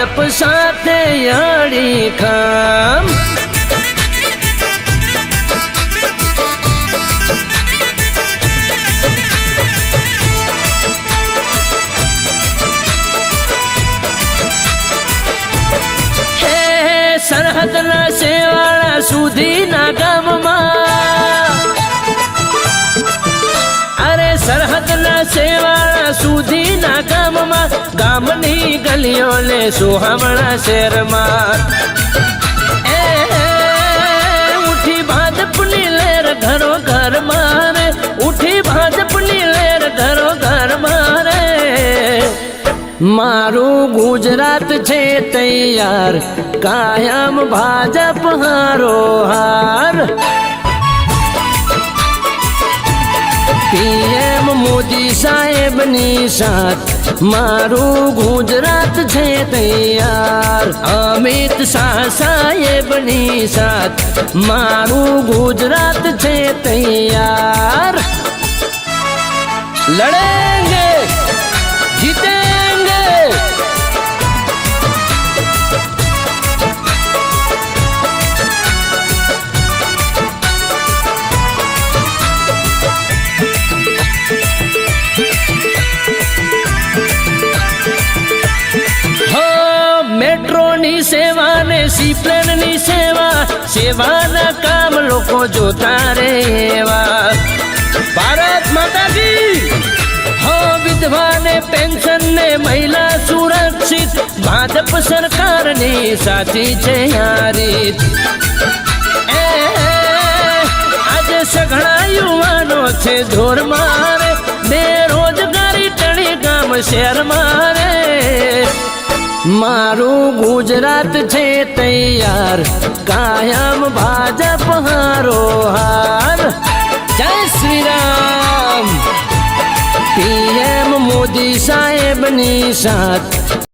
ભાજપ સાથે અડી ખામ. સરહદના સેવાળા સુધીના સરહદના સેવા સુધીના ગામમાં, ગામની ગલીઓ લે સુહામણા શેરમાં. એ ઉઠી ભાજપની લેર ઘરો ઘર મારે, ઉઠી ભાજપની લેર ઘરો ઘર મારે. મારું ગુજરાત છે તૈયાર, કાયમ ભાજપ હારો હાર. પીએમ મોદી સાહેબની સાથ. મારું ગુજરાત છે તૈયાર. અમિત શાહ સાહેબની સાથ. મારું ગુજરાત છે તૈયાર. લડેંગે મેટ્રોની સેવા ને સીપ્લેનની સેવા, સેવાના કામ લોકો જોતા રે એવા ભારત માતાજી, હો વિધવા ને પેન્શન ને મહિલા સુરક્ષિત, ભાજપ સરકારની સાચી છે યારી એ આજે સઘળા યુવાનો છે ધોર મારે, બેરોજગારી ટણી ગામ શહેર મારે. મારું ગુજરાત છે તૈયાર. કાયમ ભાજપ હારો હાર. જય શ્રી રામ પીએમ મોદી સાહેબની સાથ.